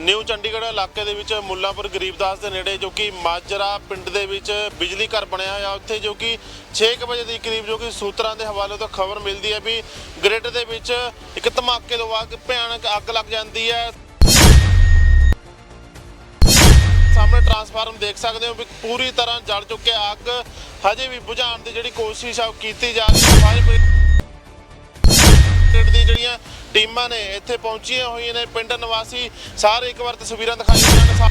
New Chandigarh ਇਲਾਕੇ ਦੇ ਵਿੱਚ ਮੁੱਲਾਪੁਰ ਗਰੀਬਦਾਸ ਦੇ ਨੇੜੇ ਜੋ ਕਿ ਮਾਜਰਾ ਪਿੰਡ ਦੇ ਵਿੱਚ ਬਿਜਲੀ ਘਰ ਬਣਿਆ ਹੋਇਆ ਉੱਥੇ ਜੋ ਕਿ 6 ਵਜੇ ਦੇ ਕਰੀਬ ਜੋ ਕਿ ਸੂਤਰਾਂ ਦੇ ਹਵਾਲੇ ਤੋਂ ਖਬਰ ਮਿਲਦੀ ਹੈ ਵੀ ਗ੍ਰਿਡ ਦੇ ਵਿੱਚ ਇੱਕ ਧਮਾਕੇ ਤੋਂ ਬਾਅਦ ਭਿਆਨਕ ਅੱਗ ਲੱਗ ਜਾਂਦੀ ਹੈ। ਸਾਹਮਣੇ ਟਰਾਂਸਫਾਰਮ ਦੇਖ ਸਕਦੇ ਹੋ ਵੀ ਪੂਰੀ ਤਰ੍ਹਾਂ ਜਲ ਚੁੱਕਿਆ ਅੱਗ ਹਜੇ ਵੀ ਬੁਝਾਉਣ ਦੀ ਜਿਹੜੀ ਕੋਸ਼ਿਸ਼ ਆ ਉਹ ਕੀਤੀ ਜਾ ਰਹੀ ਹੈ। ਫਾਇਰ ਬ੍ਰਿਗੇਡ ਦੀ ਜਿਹੜੀਆਂ ਟੀਮਾਂ ਨੇ ਇੱਥੇ ਪਹੁੰਚੀਆਂ ਹੋਈਆਂ ਨੇ। ਪਿੰਡ ਨਿਵਾਸੀ ਸਾਰੇ ਇੱਕ ਵਾਰ ਤਸਵੀਰਾਂ ਦਿਖਾਈਆਂ ਸਾ-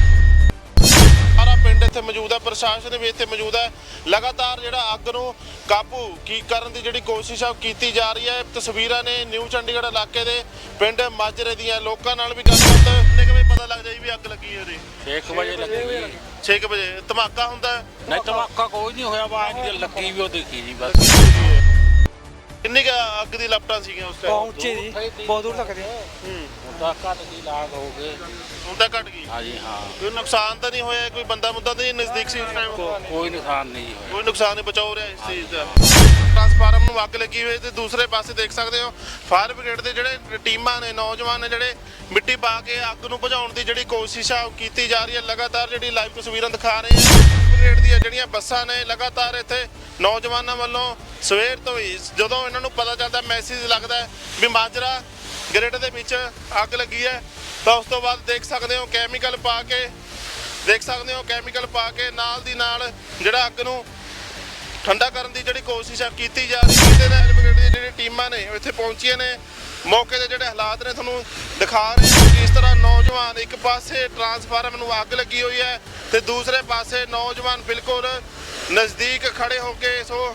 ਸਾਰਾ ਪਿੰਡ ਇੱਥੇ ਮੌਜੂਦ ਹੈ। ਪ੍ਰਸ਼ਾਸਨ ਵੀ ਇੱਥੇ ਮੌਜੂਦ ਹੈ। ਲਗਾਤਾਰ ਜਿਹੜਾ ਅੱਗ ਨੂੰ ਕਾਬੂ ਕੀ ਕਰਨ ਦੀ ਜਿਹੜੀ ਕੋਸ਼ਿਸ਼ ਆ ਕੀਤੀ ਜਾ ਰਹੀ ਹੈ। ਤਸਵੀਰਾਂ ਨੇ ਨਿਊ ਚੰਡੀਗੜ੍ਹ ਇਲਾਕੇ ਦੇ ਪਿੰਡ ਮਾਜਰੇ ਦੀਆਂ। ਲੋਕਾਂ ਨਾਲ ਵੀ ਗੱਲਬਾਤ ਕਿੰਨੇ ਕੁ ਵਜੇ ਪਤਾ ਲੱਗ ਜਾਈ ਵੀ ਅੱਗ ਲੱਗੀ ਹੈ ਉਹਦੇ 6 ਵਜੇ ਲੱਗੀ 6 ਵਜੇ। ਧਮਾਕਾ ਹੁੰਦਾ ਹੈ? ਨਹੀਂ ਧਮਾਕਾ ਕੋਈ ਨਹੀਂ ਹੋਇਆ। ਬਾਹਰ ਦੀ ਲੱਗੀ ਵੀ ਉਹ ਦੇਖੀ ਜੀ ਬਸ। ਕਿੰਨੀ ਕੁ ਅੱਗ ਦੀ ਲਪਟਾਂ ਸੀਗੀਆਂ ਉਸ ਟਾਈਮ ਪਹੁੰਚੇ ਜੀ ਬਹੁਤ ਦੂਰ ਤੱਕ ਦੇ। ਉਹਦਾ ਘੱਟ ਦੀ ਲਾਗ ਹੋ ਗਏ ਤਾਂ ਘਟ ਗਈ। ਹਾਂਜੀ ਹਾਂ। ਕੋਈ ਨੁਕਸਾਨ ਤਾਂ ਨਹੀਂ ਹੋਇਆ ਕੋਈ ਬੰਦਾ ਮੁੱਦਾ ਤਾਂ ਨਹੀਂ ਨਜ਼ਦੀਕ ਸੀ ਉਸ ਟਾਈਮ ਕੋਈ ਨੁਕਸਾਨ ਨਹੀਂ ਹੋਇਆ। ਕੋਈ ਨੁਕਸਾਨ ਨਹੀਂ ਬਚਾਓ ਰਿਹਾ ਇਸ ਚੀਜ਼ ਦਾ। ਟਰਾਂਸਫਾਰਮ ਨੂੰ ਅੱਗ ਲੱਗੀ ਹੋਈ ਤੇ ਦੂਸਰੇ ਪਾਸੇ ਦੇਖ ਸਕਦੇ ਹੋ ਫਾਇਰ ਬ੍ਰਿਗੇਡ ਦੇ ਜਿਹੜੇ ਟੀਮਾਂ ਨੇ ਨੌਜਵਾਨ ਨੇ ਜਿਹੜੇ ਮਿੱਟੀ ਪਾ ਕੇ ਅੱਗ ਨੂੰ ਬੁਝਾਉਣ ਦੀ ਜਿਹੜੀ ਕੋਸ਼ਿਸ਼ ਆ ਉਹ ਕੀਤੀ ਜਾ ਰਹੀ ਹੈ। ਲਗਾਤਾਰ ਜਿਹੜੀ ਲਾਈਵ ਤਸਵੀਰਾਂ ਦਿਖਾ ਰਹੇ ਹਾਂ ਬ੍ਰਿਗੇਡ ਦੀਆਂ ਜਿਹੜੀਆਂ ਬੱਸਾਂ ਨੇ ਲਗਾਤਾਰ ਇੱਥੇ ਨੌਜਵਾਨਾਂ ਵੱਲੋਂ ਸਵੇਰ ਤੋਂ ਹੀ ਜਦੋਂ ਇਹਨਾਂ ਨੂੰ ਪਤਾ ਚੱਲਦਾ ਮੈਸੇਜ ਲੱਗਦਾ ਹੈ ਵੀ ਮਾਜਰਾ ਗ੍ਰਿਡ ਦੇ ਵਿੱਚ ਅੱਗ ਲੱਗੀ ਹੈ। ਤਾਂ ਉਸ ਤੋਂ ਬਾਅਦ ਦੇਖ ਸਕਦੇ ਹੋ ਕੈਮੀਕਲ ਪਾ ਕੇ, ਦੇਖ ਸਕਦੇ ਹੋ ਕੈਮੀਕਲ ਪਾ ਕੇ ਨਾਲ ਦੀ ਨਾਲ ਜਿਹੜਾ ਅੱਗ ਨੂੰ ਠੰਡਾ ਕਰਨ ਦੀ ਜਿਹੜੀ ਕੋਸ਼ਿਸ਼ ਆ, ਕੀਤੀ ਜਾ ਰਹੀ ਹੈ। ਤੇ ਰੈਲ ਬ੍ਰਿਗੇਡ ਦੀ ਜਿਹੜੀ ਟੀਮਾਂ ਨੇ ਇੱਥੇ ਪਹੁੰਚੀਆਂ ਨੇ। ਮੌਕੇ ਦੇ ਜਿਹੜੇ ਹਾਲਾਤ ਨੇ ਤੁਹਾਨੂੰ ਦਿਖਾ ਰਹੇ ਹਾਂ ਕਿ ਇਸ ਤਰ੍ਹਾਂ ਨੌਜਵਾਨ ਇੱਕ ਪਾਸੇ ਟਰਾਂਸਫਾਰਮ ਨੂੰ ਅੱਗ ਲੱਗੀ ਹੋਈ ਹੈ ਤੇ ਦੂਸਰੇ ਪਾਸੇ ਨੌਜਵਾਨ ਬਿਲਕੁਲ ਨਜ਼ਦੀਕ ਖੜੇ ਹੋ ਕੇ ਸੋ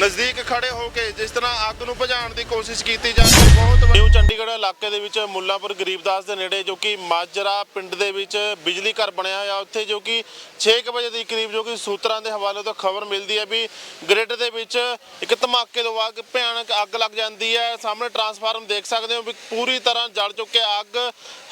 ਨਜ਼ਦੀਕ ਖੜੇ ਹੋ ਕੇ ਜਿਸ ਤਰ੍ਹਾਂ ਅੱਗ ਨੂੰ ਬੁਝਾਉਣ ਦੀ ਕੋਸ਼ਿਸ਼ ਕੀਤੀ ਜਾ ਰਹੀ ਹੈ, ਬਹੁਤ ਨਿਊ ਚੰਡੀਗੜ੍ਹ ਇਲਾਕੇ ਦੇ ਵਿੱਚ ਮੁੱਲਾਪੁਰ ਗਰੀਬਦਾਸ ਦੇ ਨੇੜੇ ਜੋ ਕਿ ਮਾਜਰਾ ਪਿੰਡ ਦੇ ਵਿੱਚ ਬਿਜਲੀ ਘਰ ਬਣਿਆ ਹੋਇਆ ਉੱਥੇ ਜੋ ਕਿ 6 ਵਜੇ ਦੇ ਕਰੀਬ ਜੋ ਕਿ ਸੂਤਰਾਂ ਦੇ ਹਵਾਲੇ ਤੋਂ ਖਬਰ ਮਿਲਦੀ ਹੈ ਵੀ ਗ੍ਰਿਡ ਦੇ ਵਿੱਚ ਇੱਕ ਧਮਾਕੇ ਤੋਂ ਬਾਅਦ ਭਿਆਨਕ ਅੱਗ ਲੱਗ ਜਾਂਦੀ ਹੈ। ਸਾਹਮਣੇ ਟਰਾਂਸਫਾਰਮ ਦੇਖ ਸਕਦੇ ਹੋ ਵੀ ਪੂਰੀ ਤਰ੍ਹਾਂ ਜਲ ਚੁੱਕਿਆ ਅੱਗ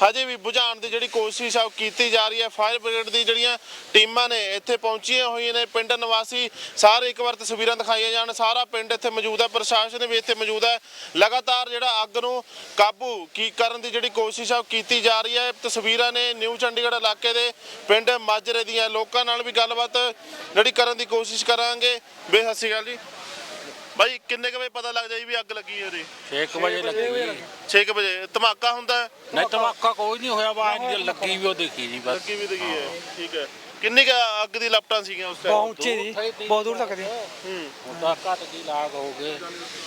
ਹਜੇ ਵੀ ਬੁਝਾਉਣ ਦੀ ਜਿਹੜੀ ਕੋਸ਼ਿਸ਼ ਆ ਉਹ ਕੀਤੀ ਜਾ ਰਹੀ ਹੈ। ਫਾਇਰ ਬ੍ਰਿਗੇਡ ਦੀ ਜਿਹੜੀਆਂ ਟੀਮਾਂ ਨੇ ਇੱਥੇ ਪਹੁੰਚੀਆਂ ਹੋਈਆਂ ਨੇ। ਪਿੰਡ ਨਿਵਾਸੀ ਸਾਰੇ ਇੱਕ ਵਾਰ ਤਸਵੀਰਾਂ ਦਿਖਾਈਆਂ ਜਾਣ। ਸਾਰਾ ਪਿੰਡ ਇੱਥੇ ਮੌਜੂਦ ਹੈ ਪ੍ਰਸ਼ਾਸਨ ਵੀ ਇੱਥੇ ਮੌਜੂਦ ਹੈ। ਲਗਾਤਾਰ ਜਿਹੜਾ ਅੱਗ ਨੂੰ ਕਾਬੂ ਕੀ ਕਰਨ ਦੀ ਜਿਹੜੀ ਕੋਸ਼ਿਸ਼ ਆ ਉਹ ਕੀਤੀ ਜਾ ਰਹੀ ਹੈ। ਤਸਵੀਰਾਂ ਨੇ ਨਿਊ ਚੰਡੀਗੜ੍ਹ ਇਲਾਕੇ ਦੇ ਪਿੰਡ ਮਾਜਰੇ ਦੀਆਂ। ਲੋਕਾਂ ਨਾਲ ਵੀ ਗੱਲਬਾਤ ਜਿਹੜੀ ਕਰਨ ਦੀ ਕੋਸ਼ਿਸ਼ ਕਰਾਂਗੇ। ਬੇ ਸਤਿ ਸ਼੍ਰੀ ਅਕਾਲ ਜੀ। ਬਾਈ ਕਿੰਨੇ ਕੁ ਵਜੇ ਪਤਾ ਲੱਗ ਜਾਈ ਵੀ ਅੱਗ ਲੱਗੀ ਹੈ ਉਹਦੇ? 6 ਵਜੇ ਲੱਗੀ 6 ਵਜੇ। ਧਮਾਕਾ ਹੁੰਦਾ ਹੈ? ਨਹੀਂ ਧਮਾਕਾ ਕੋਈ ਨਹੀਂ ਹੋਇਆ ਬਾਹਰ ਦੀ ਲੱਗੀ ਵੀ ਉਹ ਦੇਖੀ ਜੀ ਬਸ। ਲੱਗੀ ਵੀ ਲੱਗੀ ਹੈ। ਠੀਕ ਹੈ। ਕਿੰਨੀ ਕੁ ਅੱਗ ਦੀ ਲਪਟਾਂ ਸੀਗੀਆਂ ਉਸ ਟਾਈਮ ਪਹੁੰਚੇ ਜੀ ਬਹੁਤ ਦੂਰ ਤੱਕ ਦੇ ਹੂੰ। ਉਹਦਾ ਘੱਟ ਦੀ ਲਾਗ ਹੋ ਗਏ।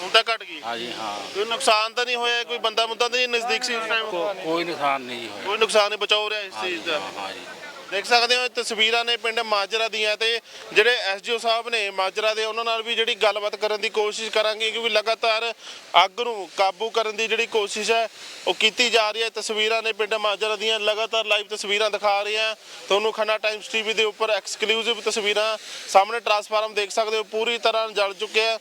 ਹੁਣ ਤਾਂ ਘਟ ਗਈ? ਹਾਂਜੀ ਹਾਂ। ਕੋਈ ਨੁਕਸਾਨ ਤਾਂ ਨਹੀਂ ਹੋਇਆ? ਕੋਈ ਬੰਦਾ ਮੁੱਦਾ ਤਾਂ ਨਹੀਂ ਨਜ਼ਦੀਕ ਸੀ ਉਸ ਟਾਈਮ ਕੋਈ ਨੁਕਸਾਨ ਨਹੀਂ ਹੋਇਆ। ਕੋਈ ਨੁਕਸਾਨ ਨਹੀਂ ਬਚਾਓ ਰਿਹਾ ਇਸ ਚੀਜ਼ ਦਾ? ਹਾਂ ਜੀ। ਦੇਖ ਸਕਦੇ ਹੋ ਇਹ ਤਸਵੀਰਾਂ ਨੇ ਪਿੰਡ ਮਾਜਰਾ ਦੀਆਂ ਤੇ ਜਿਹੜੇ ਐਸਡੀਓ ਸਾਹਿਬ ਨੇ ਮਾਜਰਾ ਦੇ, ਉਹਨਾਂ ਨਾਲ ਵੀ ਜਿਹੜੀ ਗੱਲਬਾਤ ਕਰਨ ਦੀ ਕੋਸ਼ਿਸ਼ ਕਰਾਂਗੇ ਕਿਉਂਕਿ ਲਗਾਤਾਰ ਅੱਗ ਨੂੰ ਕਾਬੂ ਕਰਨ ਦੀ ਜਿਹੜੀ ਕੋਸ਼ਿਸ਼ ਹੈ, ਉਹ ਕੀਤੀ ਜਾ ਰਹੀ ਹੈ। ਤਸਵੀਰਾਂ ਨੇ ਪਿੰਡ ਮਾਜਰਾ ਦੀਆਂ, ਲਗਾਤਾਰ ਲਾਈਵ ਤਸਵੀਰਾਂ ਦਿਖਾ ਰਹੇ ਹਾਂ। ਤੁਹਾਨੂੰ ਖੰਨਾ ਟਾਈਮਸ ਟੀਵੀ ਦੇ ਉੱਪਰ ਐਕਸਕਲੂਸਿਵ ਤਸਵੀਰਾਂ ਸਾਹਮਣੇ ਟਰਾਂਸਫਾਰਮ ਦੇਖ ਸਕਦੇ ਹੋ। ਪੂਰੀ ਤਰ੍ਹਾਂ ਜਲ ਚੁੱਕਿਆ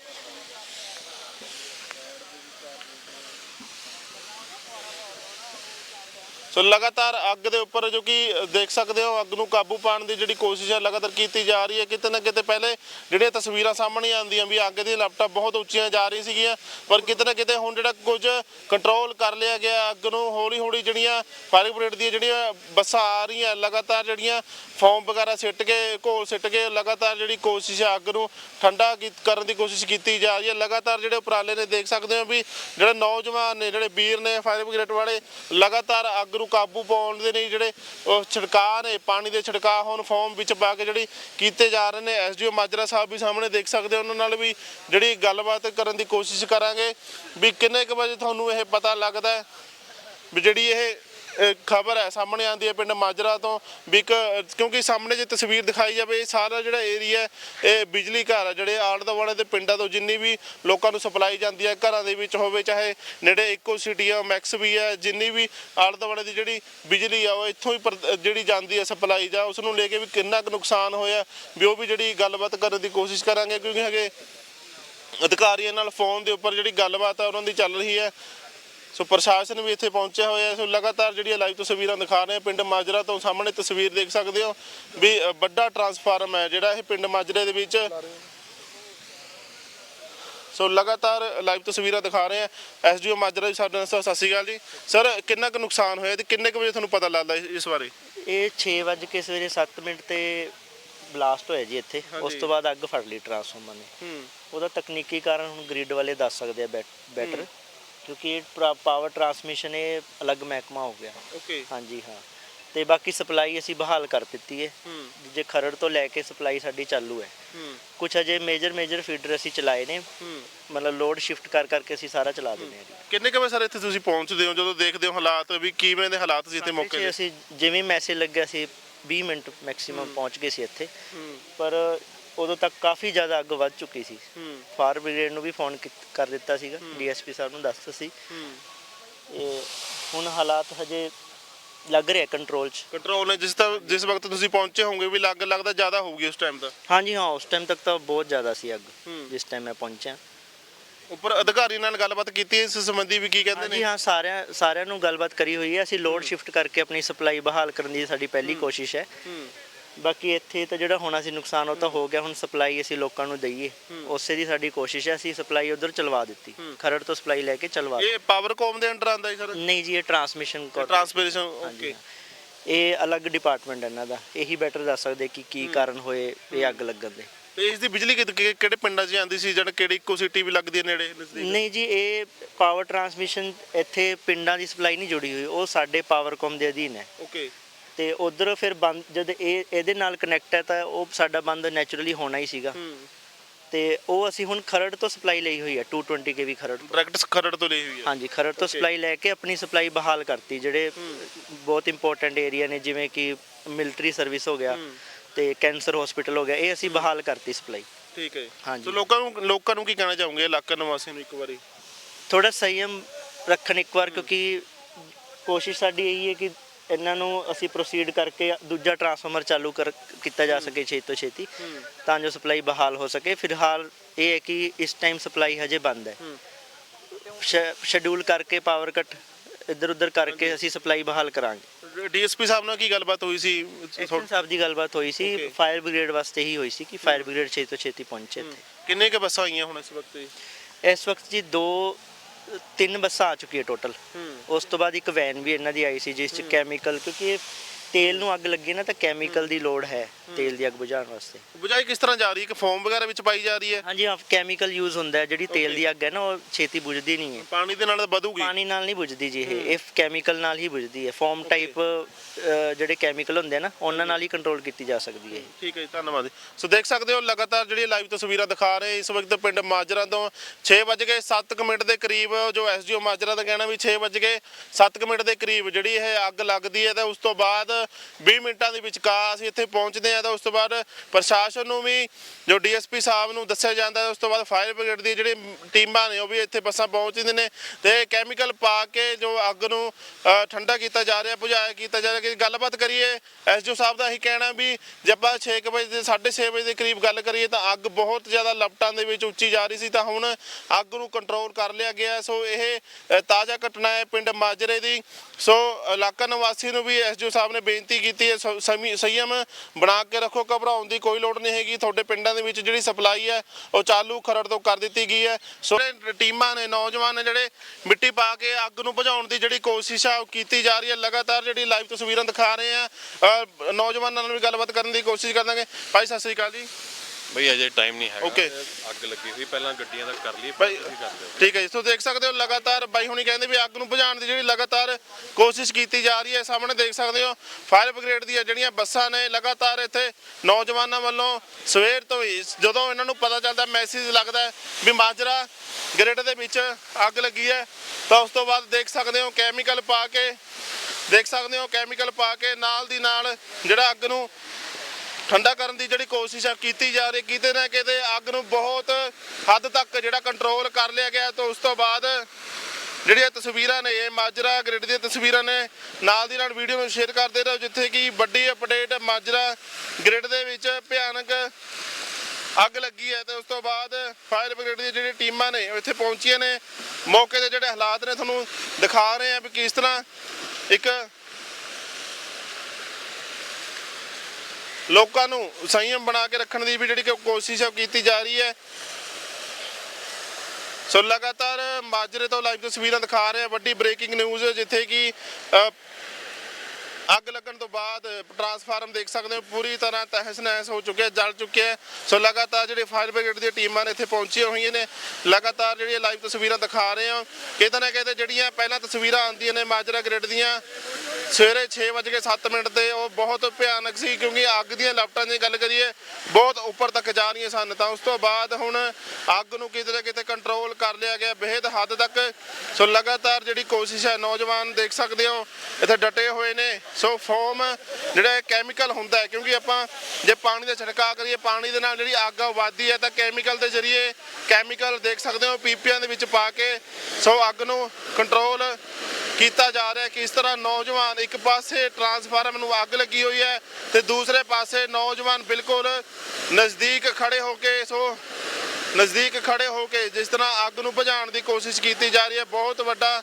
ਸੋ ਲਗਾਤਾਰ ਅੱਗ ਦੇ ਉੱਪਰ ਜੋ ਕਿ ਦੇਖ ਸਕਦੇ ਹੋ ਅੱਗ ਨੂੰ ਕਾਬੂ ਪਾਉਣ ਦੀ ਜਿਹੜੀ ਕੋਸ਼ਿਸ਼ ਹੈ, ਲਗਾਤਾਰ ਕੀਤੀ ਜਾ ਰਹੀ ਹੈ। ਕਿਤੇ ਨਾ ਕਿਤੇ ਪਹਿਲੇ ਜਿਹੜੀਆਂ ਤਸਵੀਰਾਂ ਸਾਹਮਣੇ ਆਉਂਦੀਆਂ ਵੀ ਅੱਗ ਦੀਆਂ ਲੈਪਟਾਪ ਬਹੁਤ ਉੱਚੀਆਂ ਜਾ ਰਹੀ ਸੀਗੀਆਂ, ਪਰ ਕਿਤੇ ਨਾ ਕਿਤੇ ਹੁਣ ਜਿਹੜਾ ਕੁਝ ਕੰਟਰੋਲ ਕਰ ਲਿਆ ਗਿਆ ਅੱਗ ਨੂੰ ਹੌਲੀ ਹੌਲੀ ਜਿਹੜੀਆਂ ਫਾਇਰ ਬ੍ਰਿਗੇਡ ਦੀਆਂ ਜਿਹੜੀਆਂ ਬੱਸਾਂ ਆ ਰਹੀਆਂ, ਲਗਾਤਾਰ ਜਿਹੜੀਆਂ ਫੋਮ ਵਗੈਰਾ ਸਿੱਟ ਕੇ, ਘੋਲ ਸਿੱਟ ਕੇ ਲਗਾਤਾਰ ਜਿਹੜੀ ਕੋਸ਼ਿਸ਼ ਹੈ ਅੱਗ ਨੂੰ ਠੰਡਾ ਕੀ- ਕਰਨ ਦੀ ਕੋਸ਼ਿਸ਼ ਕੀਤੀ ਜਾ ਰਹੀ ਹੈ। ਲਗਾਤਾਰ ਜਿਹੜੇ ਉਪਰਾਲੇ ਨੇ, ਦੇਖ ਸਕਦੇ ਹੋ ਵੀ ਜਿਹੜੇ ਨੌਜਵਾਨ ਨੇ, ਜਿਹੜੇ ਵੀਰ ਨੇ ਫਾਇਰ ਬ੍ਰਿਗੇਡ ਵਾਲੇ, ਲਗਾਤਾਰ ਅੱਗ ਨੂੰ ਕਾਬੂ ਪਾਉਣ ਦੇ ਲਈ ਜਿਹੜੇ ਉਹ ਛਿੜਕਾਅ ਨੇ, ਪਾਣੀ ਦੇ ਛਿੜਕਾਅ ਹੋਣ ਫੋਮ ਵਿੱਚ ਪਾ ਕੇ ਜਿਹੜੀ ਕੀਤੇ ਜਾ ਰਹੇ ਨੇ ਐਸਡੀਓ ਮਾਜਰਾ ਸਾਹਿਬ ਵੀ ਸਾਹਮਣੇ ਦੇਖ ਸਕਦੇ ਹੋ, ਉਹਨਾਂ ਨਾਲ ਵੀ ਜਿਹੜੀ ਗੱਲਬਾਤ ਕਰਨ ਦੀ ਕੋਸ਼ਿਸ਼ ਕਰਾਂਗੇ। ਵੀ ਕਿੰਨੇ ਕੁ ਵਜੇ ਤੁਹਾਨੂੰ ਇਹ ਪਤਾ ਲੱਗਦਾ ਵੀ ਜਿਹੜੀ ਇਹ ਖਬਰ ਹੈ, ਸਾਹਮਣੇ ਆਉਂਦੀ ਹੈ ਪਿੰਡ ਮਾਜਰਾ ਤੋਂ ਵੀ ਇੱਕ ਕਿਉਂਕਿ ਸਾਹਮਣੇ ਜੇ ਤਸਵੀਰ ਦਿਖਾਈ ਜਾਵੇ, ਇਹ ਸਾਰਾ ਜਿਹੜਾ ਏਰੀਆ ਇਹ ਬਿਜਲੀ ਘਰ ਹੈ, ਜਿਹੜੇ ਆਲੇ ਦੁਆਲੇ ਦੇ ਪਿੰਡਾਂ ਤੋਂ ਜਿੰਨੀ ਵੀ ਲੋਕਾਂ ਨੂੰ ਸਪਲਾਈ ਜਾਂਦੀ ਹੈ, ਘਰਾਂ ਦੇ ਵਿੱਚ ਹੋਵੇ, ਚਾਹੇ ਨੇੜੇ ਇੱਕੋ ਸਿਟੀ ਆ ਮੈਕਸ ਵੀ ਹੈ, ਜਿੰਨੀ ਵੀ ਆਲੇ ਦੁਆਲੇ ਦੀ ਜਿਹੜੀ ਬਿਜਲੀ ਆ, ਉਹ ਇੱਥੋਂ ਹੀ ਪਰ- ਜਿਹੜੀ ਜਾਂਦੀ ਹੈ ਸਪਲਾਈ ਜਾਂ ਉਸ ਨੂੰ ਲੈ ਕੇ ਵੀ ਕਿੰਨਾ ਕੁ ਨੁਕਸਾਨ ਹੋਇਆ, ਵੀ ਉਹ ਵੀ ਜਿਹੜੀ ਗੱਲਬਾਤ ਕਰਨ ਦੀ ਕੋਸ਼ਿਸ਼ ਕਰਾਂਗੇ, ਕਿਉਂਕਿ ਹੈਗੇ ਅਧਿਕਾਰੀਆਂ ਨਾਲ ਫੋਨ ਦੇ ਉੱਪਰ ਜਿਹੜੀ ਗੱਲਬਾਤ ਆ, ਉਹਨਾਂ ਦੀ ਚੱਲ ਰਹੀ ਹੈ। ਸੋ ਪ੍ਰਸ਼ਾਸਨ ਵੀ ਇੱਥੇ ਪਹੁੰਚਿਆ ਹੋਇਆ ਹੈ। ਸੋ ਲਗਾਤਾਰ ਜਿਹੜੀਆਂ ਲਾਈਵ ਤਸਵੀਰਾਂ ਦਿਖਾ ਰਹੇ ਆ ਪਿੰਡ ਮਾਜਰਾ ਤੋਂ ਸਾਹਮਣੇ ਤਸਵੀਰ ਦੇਖ ਸਕਦੇ ਹੋ ਵੀ ਵੱਡਾ ਟਰਾਂਸਫਾਰਮ ਹੈ ਜਿਹੜਾ ਇਹ ਪਿੰਡ ਮਾਜਰੇ ਦੇ ਵਿੱਚ। ਸੋ ਲਗਾਤਾਰ ਲਾਈਵ ਤਸਵੀਰਾਂ ਦਿਖਾ ਰਹੇ ਆ ਐਸਡੀਓ ਮਾਜਰਾ ਜੀ ਸਾਡੇ ਨਾਲ ਸਤਿ ਸ਼੍ਰੀ ਅਕਾਲ ਜੀ। ਸਰ ਕਿੰਨਾ ਕੁ ਨੁਕਸਾਨ ਹੋਇਆ ਤੇ ਕਿੰਨੇ ਕੁ ਵਜੇ ਤੁਹਾਨੂੰ ਪਤਾ ਲੱਗਦਾ ਇਸ ਬਾਰੇ? ਇਹ 6 ਵਜੇ ਕੇ ਸਵੇਰੇ 7 ਮਿੰਟ ਤੇ ਬਲਾਸਟ ਹੋਇਆ ਜੀ ਇੱਥੇ। ਉਸ। ਤੋਂ ਬਾਅਦ ਅੱਗ ਫੜ ਲਈ ਟਰਾਂਸਫਾਰਮਰ ਨੇ। ਹੂੰ। ਉਹਦਾ ਤਕਨੀਕੀ ਕਾਰਨ ਹੁਣ ਗ੍ਰਿਡ ਵਾਲੇ ਦੱਸ ਸਕਦੇ ਆ ਬੈਟਰ ਕਿਉਂਕਿ ਇਹ ਪਾਵਰ ਟਰਾਂਸਮਿਸ਼ਨ ਇਹ ਅਲੱਗ ਮਹਿਕਮਾ ਹੋ ਗਿਆ। ਓਕੇ ਹਾਂਜੀ ਹਾਂ। ਤੇ ਬਾਕੀ ਸਪਲਾਈ ਅਸੀਂ ਬਹਾਲ ਕਰ ਦਿੱਤੀ ਹੈ ਹੂੰ। ਜੇ ਖਰੜ ਤੋਂ ਲੈ ਕੇ ਸਪਲਾਈ ਸਾਡੀ ਚਾਲੂ ਹੈ ਹੂੰ। ਕੁਝ ਅਜੇ ਮੇਜਰ ਮੇਜਰ ਫੀਡਰ ਅਸੀਂ ਚਲਾਏ ਨੇ। ਹੂੰ। ਮਤਲਬ ਲੋਡ ਸ਼ਿਫਟ ਕਰ ਕਰਕੇ ਅਸੀਂ ਸਾਰਾ ਚਲਾ ਦਿੰਦੇ ਹਾਂ ਕਿੰਨੇ ਕੁ ਵਜੇ ਸਰ ਇੱਥੇ ਤੁਸੀਂ ਪਹੁੰਚਦੇ ਹੋ? ਜਦੋਂ ਦੇਖਦੇ ਹੋ ਹਾਲਾਤ ਵੀ ਕਿਵੇਂ ਦੇ ਹਾਲਾਤ ਸੀ ਇੱਥੇ ਮੌਕੇ ਤੇ ਅਸੀਂ ਜਿਵੇਂ ਮੈਸੇਜ ਲੱਗਿਆ ਸੀ 20 ਮਿੰਟ ਮੈਕਸਿਮਮ ਪਹੁੰਚ ਗਏ ਸੀ ਇੱਥੇ। ਹੂੰ। ਪਰ ਉਦੋਂ ਤੱਕ ਕਾਫੀ ਜ਼ਿਆਦਾ ਅੱਗ ਵੱਧ ਚੁੱਕੀ ਸੀ। ਹੂੰ। ਫਾਇਰ ਬ੍ਰਿਗੇਡ ਨੂੰ ਵੀ ਫੋਨ ਕੀਤ- ਕਰ ਦਿੱਤਾ ਸੀਗਾ ਡੀਐਸਪੀ ਸਾਹਿਬ ਨੂੰ ਦੱਸਤਾ ਸੀ। ਹੂੰ। ਇਹ ਹੁਣ ਹਾਲਾਤ ਹਜੇ ਲੱਗ ਰਿਹਾ ਕੰਟਰੋਲ 'ਚ। ਕੰਟਰੋਲ ਨੇ ਜਿਸ ਤਾਂ ਜਿਸ ਵਕਤ ਤੁਸੀਂ ਪਹੁੰਚੇ ਹੋਵੋਗੇ ਵੀ ਲੱਗ ਲੱਗਦਾ ਜ਼ਿਆਦਾ ਹੋਊਗੀ ਉਸ ਟਾਈਮ ਦਾ ਹਾਂਜੀ ਹਾਂ ਉਸ ਟਾਈਮ ਤੱਕ ਤਾਂ ਬਹੁਤ ਜ਼ਿਆਦਾ ਸੀ ਅੱਗ ਹੂੰ। ਜਿਸ ਟਾਈਮ ਮੈਂ ਪਹੁੰਚਿਆ। ਉੱਪਰ ਅਧਿਕਾਰੀ ਨਾਲ ਗੱਲਬਾਤ ਕੀਤੀ ਇਸ ਸੰਬੰਧੀ ਵੀ ਕੀ ਕਹਿੰਦੇ ਹਾਂਜੀ ਨੇ? ਹਾਂ ਸਾਰਿਆਂ ਸਾਰਿਆਂ ਨੂੰ ਗੱਲਬਾਤ ਕਰੀ ਹੋਈ ਹੈ। ਅਸੀਂ ਲੋਡ ਸ਼ਿਫਟ ਕਰਕੇ ਆਪਣੀ ਸਪਲਾਈ ਬਹਾਲ ਕਰਨ ਦੀ ਸਾਡੀ ਪਹਿਲੀ ਕੋਸ਼ਿਸ਼ ਹੈ। ਹੂੰ। ਬਾਕੀ ਇੱਥੇ ਤਾਂ ਜਿਹੜਾ ਹੋਣਾ ਸੀ ਨੁਕਸਾਨ ਉਹ ਤਾਂ ਹੋ ਗਿਆ ਹੁਣ ਸਪਲਾਈ ਅਸੀਂ ਲੋਕਾਂ ਨੂੰ ਦਈਏ। ਉਸੇ ਦੀ ਸਾਡੀ ਕੋਸ਼ਿਸ਼ ਹੈ ਅਸੀਂ ਸਪਲਾਈ ਉਧਰ ਚਲਵਾ ਦਿੱਤੀ। ਖਰੜ ਤੋਂ ਸਪਲਾਈ ਲੈ ਕੇ ਚਲਵਾ ਇਹ ਪਾਵਰਕੌਮ ਦੇ ਅੰਡਰ ਆਂਦਾ ਜੀ ਸਰ? ਨਹੀਂ ਜੀ ਇਹ ਟਰਾਂਸਮਿਸ਼ਨ ਟ੍ਰਾਂਸਪੀਰੇਸ਼ਨ ਹਾਂਜੀ, ਓਕੇ। ਇਹ ਅਲੱਗ ਡਿਪਾਰਟਮੈਂਟ ਇਹਨਾਂ ਦਾ। ਇਹੀ ਬੈਟਰ ਦੱਸ ਸਕਦੇ ਕਿ ਕੀ ਕਾਰਨ ਹੋਏ ਇਹ ਅੱਗ ਲੱਗਣ ਦੇ। ਤੇ ਇਸ ਦੀ ਬਿਜਲੀ ਕਿਹੜੇ ਪਿੰਡਾਂ 'ਚ ਆਉਂਦੀ ਸੀ ਜਦ ਕਿਹੜੀ ਇੱਕੋ ਸਿਟੀ ਵੀ ਲੱਗਦੀ ਹੈ ਨੇੜੇ ਨਜ਼ਦੀਕ? ਨਹੀਂ ਜੀ ਇਹ ਪਾਵਰ ਟਰਾਂਸਮਿਸ਼ਨ ਇੱਥੇ ਪਿੰਡਾਂ ਦੀ ਸਪਲਾਈ ਨਹੀਂ ਜੁੜੀ ਹੋਈ। ਉਹ ਸਾਡੇ ਪਾਵਰਕੌਮ ਦੇ ਅਧੀਨ ਹੈ। ਓਕੇ ਤੇ ਉਧਰ ਫਿਰ ਬੰਦ ਜਦ ਇਹ ਇਹਦੇ ਨਾਲ ਕਨੈਕਟ ਹੈ ਤਾਂ ਉਹ ਸਾਡਾ ਬੰਦ ਨੇਚਰਲੀ ਹੋਣਾ ਹੀ ਸੀਗਾ। ਤੇ ਉਹ ਅਸੀਂ ਹੁਣ ਖਰੜ ਤੋਂ ਸਪਲਾਈ ਲਈ ਹੋਈ ਹੈ 220 ਕੇਵੀ ਖਰੜ ਤੋਂ। ਡਾਇਰੈਕਟ ਖਰੜ ਤੋਂ ਲਈ ਹੋਈ ਹੈ। ਹਾਂਜੀ ਖਰੜ ਤੋਂ ਸਪਲਾਈ ਲੈ ਕੇ ਆਪਣੀ ਸਪਲਾਈ ਬਹਾਲ ਕਰਤੀ ਜਿਹੜੇ ਬਹੁਤ ਇੰਪੋਰਟੈਂਟ ਏਰੀਆ ਨੇ ਜਿਵੇਂ ਕਿ ਮਿਲਟਰੀ ਸਰਵਿਸ ਹੋ ਗਿਆ ਤੇ ਕੈਂਸਰ ਹਸਪੀਟਲ ਹੋ ਗਿਆ ਇਹ ਅਸੀਂ ਬਹਾਲ ਕਰਤੀ ਸਪਲਾਈ ਠੀਕ ਹੈ ਹਾਂਜੀ। ਸੋ ਲੋਕਾਂ ਨੂੰ ਲੋਕਾਂ ਨੂੰ ਕੀ ਕਹਿਣਾ ਚਾਹੋਗੇ ਇਲਾਕਾ ਨਿਵਾਸੀਆਂ ਨੂੰ ਇੱਕ ਵਾਰੀ? ਥੋੜਾ ਸੰਯਮ ਰੱਖਣ ਇੱਕ ਵਾਰ ਕਿਉਂਕਿ ਕੋਸ਼ਿਸ਼ ਸਾਡੀ ਇਹੀ ਹੈ ਕਿ ਇਹਨਾਂ ਨੂੰ ਅਸੀਂ ਪ੍ਰੋਸੀਡ ਕਰਕੇ ਦੂਜਾ ਟਰਾਂਸਫਾਰਮਰ ਚਾਲੂ ਕਰ ਕੀਤਾ ਜਾ ਸਕੇ ਛੇਤੀ ਤੋਂ ਛੇਤੀ ਤਾਂ ਜੋ ਸਪਲਾਈ ਬਹਾਲ ਹੋ ਸਕੇ। ਫਿਲਹਾਲ ਇਹ ਹੈ ਕਿ ਇਸ ਟਾਈਮ ਸਪਲਾਈ ਹਜੇ ਬੰਦ ਹੈ। ਸ਼ੈਡਿਊਲ ਕਰਕੇ ਪਾਵਰ ਕੱਟ ਇੱਧਰ ਉੱਧਰ ਕਰਕੇ ਅਸੀਂ ਸਪਲਾਈ ਬਹਾਲ ਕਰਾਂਗੇ। ਡੀਐਸਪੀ ਸਾਹਿਬ ਨਾਲ ਕੀ ਗੱਲਬਾਤ ਹੋਈ ਸੀ? ਐਕਸ਼ਨ ਸਾਹਿਬ ਦੀ ਗੱਲਬਾਤ ਹੋਈ ਸੀ. ਫਾਇਰ ਬ੍ਰਿਗੇਡ ਵਾਸਤੇ ਹੀ ਹੋਈ ਸੀ ਕਿ ਫਾਇਰ ਬ੍ਰਿਗੇਡ ਛੇਤੀ ਤੋਂ ਛੇਤੀ ਪਹੁੰਚੇ ਕਿੰਨੇ ਕੁ ਬੱਸਾਂ ਆਈਆਂ ਹੁਣ ਇਸ ਵਕਤ ਜੀ? ਇਸ ਵਕਤ ਜੀ ਦੋ ਤਿੰਨ ਬੱਸਾਂ ਆ ਚੁੱਕੀ ਹੈ। ਟੋਟਲ ਉਸ ਤੋਂ ਬਾਅਦ ਇੱਕ ਵੈਨ ਵੀ ਇਹਨਾਂ ਦੀ ਆਈ ਸੀ ਜਿਸ ਚ ਕੈਮੀਕਲ ਕਿਉਂਕਿ ਇਹ ਤੇਲ ਨੂੰ ਅੱਗ ਲੱਗੀ ਨਾ ਤਾਂ ਕੈਮੀਕਲ ਦੀ ਲੋੜ ਹੈ ਤੇਲ ਦੀ ਅੱਗ ਬੁਝਾਉਣ ਵਾਸਤੇ। ਬੁਝਾਈ ਕਿਸ ਤਰ੍ਹਾਂ ਜਾ ਰਹੀ ਹੈ? ਕਿ ਫੋਮ ਵਗੈਰਾ ਵਿੱਚ ਪਾਈ ਜਾ ਰਹੀ ਹੈ? ਹਾਂਜੀ ਹਾਂ ਕੈਮੀਕਲ ਯੂਜ਼ ਹੁੰਦਾ ਹੈ ਜਿਹੜੀ ਤੇਲ ਦੀ ਅੱਗ ਹੈ ਨਾ ਉਹ ਛੇਤੀ ਬੁਝਦੀ ਨਹੀਂ ਹੈ। ਪਾਣੀ ਦੇ ਨਾਲ ਤਾਂ ਵਧੂਗੀ। ਪਾਣੀ ਨਾਲ ਨਹੀਂ ਬੁਝਦੀ ਜੀ ਇਹ। ਇਹ ਕੈਮੀਕਲ ਨਾਲ ਹੀ ਬੁਝਦੀ ਹੈ। ਫੋਮ ਟਾਈਪ ਜਿਹੜੇ ਕੈਮੀਕਲ ਹੁੰਦੇ ਨਾ ਉਹਨਾਂ ਨਾਲ ਹੀ ਕੰਟਰੋਲ ਕੀਤੀ ਜਾ ਸਕਦੀ ਹੈ। ਠੀਕ ਹੈ ਜੀ ਧੰਨਵਾਦ। ਸੋ ਦੇਖ ਸਕਦੇ ਹੋ ਲਗਾਤਾਰ ਜਿਹੜੀ ਲਾਈਵ ਤਸਵੀਰਾਂ ਦਿਖਾ ਰਹੇ ਇਸ ਵਕਤ ਪਿੰਡ ਮਾਜਰਾ ਤੋਂ 6:07 ਮਿੰਟ ਦੇ ਕਰੀਬ ਜੋ ਐਸਡੀਓ ਮਾਜਰਾ ਦਾ ਕਹਿਣਾ ਵੀ 6:07 ਮਿੰਟ ਦੇ ਕਰੀਬ ਜਿਹੜੀ ਇਹ ਅੱਗ ਲੱਗਦੀ ਹੈ ਤਾਂ ਉਸ ਤੋਂ ਬਾਅਦ 20 ਮਿੰਟਾਂ ਦੇ ਵਿਚਕਾਰ ਅਸੀਂ ਇੱਥੇ ਪਹੁੰਚਦੇ ਹਾਂ ਤਾਂ ਉਸ ਤੋਂ ਬਾਅਦ ਪ੍ਰਸ਼ਾਸਨ ਨੂੰ ਵੀ, ਜੋ ਡੀਐਸਪੀ ਸਾਹਿਬ ਨੂੰ ਦੱਸਿਆ ਜਾਂਦਾ ਹੈ, ਉਸ ਤੋਂ ਬਾਅਦ ਫਾਇਰ ਬ੍ਰਿਗੇਡ ਦੀ ਜਿਹੜੀ ਟੀਮਾਂ ਨੇ ਉਹ ਵੀ ਇੱਥੇ ਬੱਸਾਂ ਪਹੁੰਚਦੀਆਂ ਨੇ ਤੇ ਕੈਮੀਕਲ ਪਾ ਕੇ ਜੋ ਅੱਗ ਨੂੰ ਠੰਡਾ ਕੀਤਾ ਜਾ ਰਿਹਾ, ਬੁਝਾਇਆ ਕੀਤਾ ਜਾ ਰਿਹਾ ਕਿ ਗੱਲਬਾਤ ਕਰੀਏ, ਐਸਡੀਓ ਸਾਹਿਬ ਦਾ ਇਹੀ ਕਹਿਣਾ ਵੀ ਜੇ ਆਪਾਂ 6 ਵਜੇ ਦੇ 6:30 ਵਜੇ ਦੇ ਕਰੀਬ ਗੱਲ ਕਰੀਏ ਤਾਂ ਅੱਗ ਬਹੁਤ ਜ਼ਿਆਦਾ ਲਪਟਾਂ ਦੇ ਵਿੱਚ ਉੱਚੀ ਜਾ ਰਹੀ ਸੀ ਤਾਂ ਹੁਣ ਅੱਗ ਨੂੰ ਕੰਟਰੋਲ ਕਰ ਲਿਆ ਗਿਆ ਸੋ ਇਹ ਤਾਜ਼ਾ ਘਟਨਾ ਹੈ ਪਿੰਡ ਮਾਜਰੇ ਦੀ। ਸੋ ਇਲਾਕਾ ਨਿਵਾਸੀ ਨੂੰ ਵੀ ਐਸਡੀਓ ਸਾਹਿਬ ਨੇ ਬੇਨਤੀ ਕੀਤੀ ਹੈ ਸ- ਸਮੀ- ਸੰਯਮ ਬਣਾ ਕੇ ਰੱਖੋ ਘਬਰਾਉਣ ਦੀ ਕੋਈ ਲੋੜ ਨਹੀਂ ਹੈਗੀ। ਤੁਹਾਡੇ ਪਿੰਡਾਂ ਦੇ ਵਿੱਚ ਜਿਹੜੀ ਸਪਲਾਈ ਹੈ ਉਹ ਚਾਲੂ ਖਰੜ ਤੋਂ ਕਰ ਦਿੱਤੀ ਗਈ ਹੈ। ਸੋ ਇਹ ਟੀਮਾਂ ਨੇ ਨੌਜਵਾਨ ਨੇ ਜਿਹੜੇ ਮਿੱਟੀ ਪਾ ਕੇ ਅੱਗ ਨੂੰ ਬੁਝਾਉਣ ਦੀ ਜਿਹੜੀ ਕੋਸ਼ਿਸ਼ ਆ ਉਹ ਕੀਤੀ ਜਾ ਰਹੀ ਹੈ। ਲਗਾਤਾਰ ਜਿਹੜੀ ਲਾਈਵ ਤਸਵੀਰਾਂ ਦਿਖਾ ਰਹੇ ਆ ਅ, ਨੌਜਵਾਨਾਂ ਨਾਲ ਵੀ ਗੱਲਬਾਤ ਕਰਨ ਦੀ ਕੋਸ਼ਿਸ਼ ਕਰਾਂਗੇ ਭਾਈ ਸਤਿ ਸ੍ਰੀ ਅਕਾਲ ਜੀ। ਬਈ ਅਜੇ ਟਾਈਮ ਨਹੀਂ ਹੈਗਾ Okay. ਅੱਗ ਲੱਗੀ ਹੋਈ ਪਹਿਲਾਂ ਗੱਡੀਆਂ ਦਾ ਕਰ ਲਈ ਭਾਈ ਤੁਸੀਂ ਕਰ ਦਿਓ ਠੀਕ ਹੈ ਜੀ ਸੋ ਦੇਖ ਸਕਦੇ ਹੋ ਲਗਾਤਾਰ ਬਾਈ ਹੁਣੀ ਕਹਿੰਦੇ ਵੀ ਅੱਗ ਨੂੰ ਬੁਝਾਉਣ ਦੀ ਜਿਹੜੀ ਲਗਾਤਾਰ ਕੋਸ਼ਿਸ਼ ਕੀਤੀ ਜਾ ਰਹੀ ਹੈ ਸਾਹਮਣੇ ਦੇਖ ਸਕਦੇ ਹੋ ਫਾਇਰ ਬ੍ਰਿਗੇਡ ਦੀਆਂ ਜਿਹੜੀਆਂ ਬੱਸਾਂ ਨੇ ਲਗਾਤਾਰ ਇੱਥੇ ਨੌਜਵਾਨਾਂ ਵੱਲੋਂ ਸਵੇਰ ਤੋਂ ਹੀ ਜਦੋਂ ਇਹਨਾਂ ਨੂੰ ਪਤਾ ਚੱਲਦਾ ਮੈਸੇਜ ਲੱਗਦਾ ਹੈ ਵੀ ਮਾਜਰਾ ਗ੍ਰਿਡ ਦੇ ਵਿੱਚ ਅੱਗ ਲੱਗੀ ਹੈ ਤਾਂ ਉਸ ਤੋਂ ਬਾਅਦ ਦੇਖ ਸਕਦੇ ਹੋ ਕੈਮੀਕਲ ਪਾ ਕੇ ਦੇਖ ਸਕਦੇ ਹੋ ਕੈਮੀਕਲ ਪਾ ਕੇ ਨਾਲ ਦੀ ਨਾਲ ਜਿਹੜਾ ਅੱਗ ਨੂੰ ਠੰਡਾ ਕਰਨ ਦੀ ਜਿਹੜੀ ਕੋਸ਼ਿਸ਼ ਆ, ਕੀਤੀ ਜਾ ਰਹੀ, ਕਿਤੇ ਨਾ ਕਿਤੇ ਅੱਗ ਨੂੰ ਬਹੁਤ ਹੱਦ ਤੱਕ ਜਿਹੜਾ ਕੰਟਰੋਲ ਕਰ ਲਿਆ ਗਿਆ ਤਾਂ ਉਸ ਤੋਂ ਬਾਅਦ ਜਿਹੜੀਆਂ ਤਸਵੀਰਾਂ ਨੇ, ਇਹ ਮਾਜਰਾ ਗ੍ਰਿਡ ਦੀਆਂ ਤਸਵੀਰਾਂ ਨੇ, ਨਾਲ ਦੀ ਨਾਲ ਵੀਡੀਓ ਨੂੰ ਸ਼ੇਅਰ ਕਰਦੇ ਰਹੋ, ਜਿੱਥੇ ਕਿ ਵੱਡੀ ਅਪਡੇਟ ਮਾਜਰਾ ਗ੍ਰਿਡ ਦੇ ਵਿੱਚ ਭਿਆਨਕ ਅੱਗ ਲੱਗੀ ਹੈ ਤੇ ਉਸ ਤੋਂ ਬਾਅਦ ਫਾਇਰ ਬ੍ਰਿਗੇਡ ਦੀਆਂ ਜਿਹੜੀਆਂ ਟੀਮਾਂ ਨੇ ਇੱਥੇ ਪਹੁੰਚੀਆਂ ਨੇ। ਮੌਕੇ ਦੇ ਜਿਹੜੇ ਹਾਲਾਤ ਨੇ, ਤੁਹਾਨੂੰ ਦਿਖਾ ਰਹੇ ਆ ਵੀ ਕਿਸ ਤਰ੍ਹਾਂ ਇੱਕ ਲੋਕਾਂ ਨੂੰ ਸੰਯਮ ਬਣਾ ਕੇ ਰੱਖਣ ਦੀ ਵੀ ਜਿਹੜੀ ਕਿ ਕੋਸ਼ਿਸ਼ ਹੈ ਉਹ ਕੀਤੀ ਜਾ ਰਹੀ ਹੈ। ਸੋ ਲਗਾਤਾਰ ਮਾਜਰੇ ਤੋਂ ਲਾਈਵ ਤਸਵੀਰਾਂ ਦਿਖਾ ਰਹੇ ਆ ਵੱਡੀ ਬ੍ਰੇਕਿੰਗ ਨਿਊਜ਼ ਜਿੱਥੇ ਕਿ ਅ, ਅੱਗ ਲੱਗਣ ਤੋਂ ਬਾਅਦ ਟਰਾਂਸਫਾਰਮ ਦੇਖ ਸਕਦੇ ਹੋ, ਪੂਰੀ ਤਰ੍ਹਾਂ ਤਹਿਸ ਨਹਿਸ ਹੋ ਚੁੱਕਿਆ, ਜਲ ਚੁੱਕਿਆ ਸੋ ਲਗਾਤਾਰ ਜਿਹੜੇ ਫਾਇਰ ਬ੍ਰਿਗੇਡ ਦੀਆਂ ਟੀਮਾਂ ਨੇ ਇੱਥੇ ਪਹੁੰਚੀਆਂ ਹੋਈਆਂ ਨੇ, ਲਗਾਤਾਰ ਜਿਹੜੀਆਂ ਲਾਈਵ ਤਸਵੀਰਾਂ ਦਿਖਾ ਰਹੇ ਆ ਕਿਤੇ ਨਾ ਕਿਤੇ ਜਿਹੜੀਆਂ ਪਹਿਲਾਂ ਤਸਵੀਰਾਂ ਆਉਂਦੀਆਂ ਨੇ ਮਾਜਰਾ ਗ੍ਰਿਡ ਦੀਆਂ, ਸਵੇਰੇ 6:07 ਮਿੰਟ ਤੇ ਉਹ ਬਹੁਤ ਭਿਆਨਕ ਸੀ, ਕਿਉਂਕਿ ਅੱਗ ਦੀਆਂ ਲਪਟਾਂ ਦੀ ਗੱਲ ਕਰੀਏ, ਬਹੁਤ ਉੱਪਰ ਤੱਕ ਜਾ ਰਹੀਆਂ ਸਨ। ਤਾਂ ਉਸ ਤੋਂ ਬਾਅਦ ਹੁਣ ਅੱਗ ਨੂੰ ਕਿਤੇ ਨਾ ਕਿਤੇ ਕੰਟਰੋਲ ਕਰ ਲਿਆ ਗਿਆ, ਬੇਹਦ ਹੱਦ ਤੱਕ। ਸੋ ਲਗਾਤਾਰ ਜਿਹੜੀ ਕੋਸ਼ਿਸ਼ ਹੈ, ਨੌਜਵਾਨ ਦੇਖ ਸਕਦੇ ਹੋ, ਇੱਥੇ ਡਟੇ ਹੋਏ ਨੇ। ਸੋ ਫੋਮ ਜਿਹੜਾ ਕੈਮੀਕਲ ਹੁੰਦਾ ਹੈ, ਕਿਉਂਕਿ ਆਪਾਂ ਜੇ ਪਾਣੀ ਦਾ ਛਿੜਕਾਅ ਕਰੀਏ, ਪਾਣੀ ਦੇ ਨਾਲ ਜਿਹੜੀ ਅੱਗ ਵੱਧਦੀ ਹੈ, ਤਾਂ ਕੈਮੀਕਲ ਦੇ ਜ਼ਰੀਏ ਕੈਮੀਕਲ ਦੇਖ ਸਕਦੇ ਹੋ, ਪੀਪੀਆਂ ਦੇ ਵਿੱਚ ਪਾ ਕੇ, ਸੋ ਅੱਗ ਨੂੰ ਕੰਟਰੋਲ ਕੀਤਾ ਜਾ ਰਿਹਾ ਹੈ ਕਿਸ ਤਰ੍ਹਾਂ ਨੌਜਵਾਨ ਇੱਕ ਪਾਸੇ ਟਰਾਂਸਫਾਰਮ ਨੂੰ ਅੱਗ ਲੱਗੀ ਹੋਈ ਹੈ ਤੇ ਦੂਸਰੇ ਪਾਸੇ ਨੌਜਵਾਨ ਬਿਲਕੁਲ ਨਜ਼ਦੀਕ ਖੜੇ ਹੋ ਕੇ, ਸੋ ਨਜ਼ਦੀਕ ਖੜੇ ਹੋ ਕੇ ਜਿਸ ਤਰ੍ਹਾਂ ਅੱਗ ਨੂੰ ਬੁਝਾਉਣ ਦੀ ਕੋਸ਼ਿਸ਼ ਕੀਤੀ ਜਾ ਰਹੀ ਹੈ, ਬਹੁਤ ਵੱਡਾ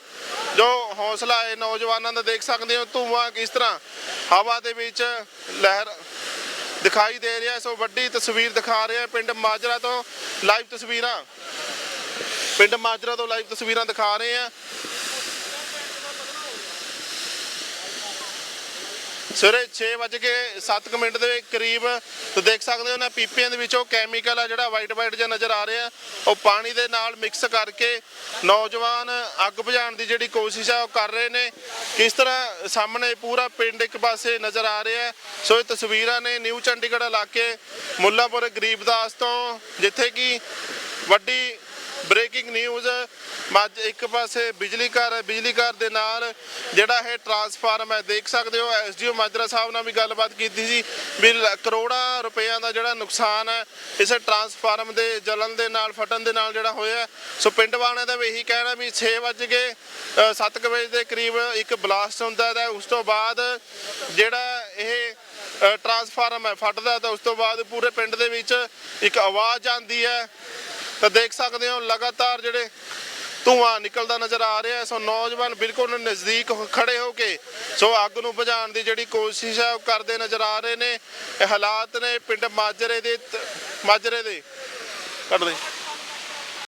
ਜੋ ਹੌਸਲਾ ਹੈ, ਨੌਜਵਾਨਾਂ ਦਾ ਦੇਖ ਸਕਦੇ ਹੋ, ਧੂਆਂ ਕਿਸ ਤਰ੍ਹਾਂ ਹਵਾ ਦੇ ਵਿੱਚ ਲਹਿਰ ਦਿਖਾਈ ਦੇ ਰਿਹਾ ਸੋ ਵੱਡੀ ਤਸਵੀਰ ਦਿਖਾ ਰਿਹਾ ਹੈ, ਪਿੰਡ ਮਾਜਰਾ ਤੋਂ ਲਾਈਵ ਤਸਵੀਰਾਂ। ਪਿੰਡ ਮਾਜਰਾ ਤੋਂ ਲਾਈਵ ਤਸਵੀਰਾਂ ਦਿਖਾ ਰਹੇ ਆ ਸਵੇਰੇ 6:07 ਮਿੰਟ ਦੇ ਕਰੀਬ ਤੁਸੀਂ ਦੇਖ ਸਕਦੇ ਹੋ ਨਾ ਪੀਪਿਆਂ ਦੇ ਵਿੱਚੋਂ ਕੈਮੀਕਲ ਆ ਜਿਹੜਾ ਵਾਈਟ ਵਾਈਟ ਜਿਹਾ ਨਜ਼ਰ ਆ ਰਿਹਾ। ਉਹ ਪਾਣੀ ਦੇ ਨਾਲ ਮਿਕਸ ਕਰਕੇ ਨੌਜਵਾਨ ਅੱਗ ਬੁਝਾਉਣ ਦੀ ਜਿਹੜੀ ਕੋਸ਼ਿਸ਼ ਆ, ਉਹ ਕਰ ਰਹੇ ਨੇ। ਕਿਸ ਤਰ੍ਹਾਂ ਸਾਹਮਣੇ ਪੂਰਾ ਪਿੰਡ ਇੱਕ ਪਾਸੇ ਨਜ਼ਰ ਆ ਰਿਹਾ। ਸੋ ਇਹ ਤਸਵੀਰਾਂ ਨੇ ਨਿਊ ਚੰਡੀਗੜ੍ਹ ਇਲਾਕੇ ਮੁੱਲਾਪੁਰ ਗਰੀਬਦਾਸ ਤੋਂ, ਜਿੱਥੇ ਕਿ ਵੱਡੀ ਬ੍ਰੇਕਿੰਗ ਨਿਊਜ਼ ਮੱਝ ਇੱਕ ਪਾਸੇ ਬਿਜਲੀ ਘਰ ਹੈ, ਬਿਜਲੀ ਘਰ ਦੇ ਨਾਲ ਜਿਹੜਾ ਇਹ ਟਰਾਂਸਫਾਰਮ ਹੈ, ਦੇਖ ਸਕਦੇ ਹੋ ਐਸਡੀਓ ਮਾਜਰਾ ਸਾਹਿਬ ਨਾਲ ਵੀ ਗੱਲਬਾਤ ਕੀਤੀ ਸੀ ਵੀ ਲ- ਕਰੋੜਾਂ ਰੁਪਈਆਂ ਦਾ ਜਿਹੜਾ ਨੁਕਸਾਨ ਹੈ, ਇਸ ਟਰਾਂਸਫਾਰਮ ਦੇ ਜਲਨ ਦੇ ਨਾਲ, ਫਟਣ ਦੇ ਨਾਲ ਜਿਹੜਾ ਹੋਇਆ ਸੋ ਪਿੰਡ ਵਾਲਿਆਂ ਦਾ ਵੀ ਇਹੀ ਕਹਿਣਾ ਵੀ 6 ਵਜੇ ਕੇ 7 ਵਜੇ ਦੇ ਕਰੀਬ ਇੱਕ ਬਲਾਸਟ ਹੁੰਦਾ ਹੈ, ਉਸ ਤੋਂ ਬਾਅਦ ਜਿਹੜਾ ਇਹ ਟਰਾਂਸਫਾਰਮ ਹੈ, ਫਟਦਾ ਤਾਂ ਉਸ ਤੋਂ ਬਾਅਦ ਪੂਰੇ ਪਿੰਡ ਦੇ ਵਿੱਚ ਇੱਕ ਆਵਾਜ਼ ਆਉਂਦੀ ਹੈ। ਤਾਂ ਦੇਖ ਸਕਦੇ ਹੋ, ਲਗਾਤਾਰ ਜਿਹੜੇ ਧੂਆਂ ਨਿਕਲਦਾ ਨਜ਼ਰ ਆ ਰਿਹਾ ਹੈ। ਸੋ ਨੌਜਵਾਨ ਬਿਲਕੁਲ ਨਜ਼ਦੀਕ ਖੜੇ ਹੋ ਕੇ ਸੋ ਅੱਗ ਨੂੰ ਬੁਝਾਉਣ ਦੀ ਜਿਹੜੀ ਕੋਸ਼ਿਸ਼ ਹੈ, ਉਹ ਕਰਦੇ ਨਜ਼ਰ ਆ ਰਹੇ ਨੇ। ਇਹ ਹਾਲਾਤ ਨੇ ਪਿੰਡ ਮਾਜਰੇ ਦੇ ਮਾਜਰੇ ਦੇ। ਕੱਢ ਦੇ।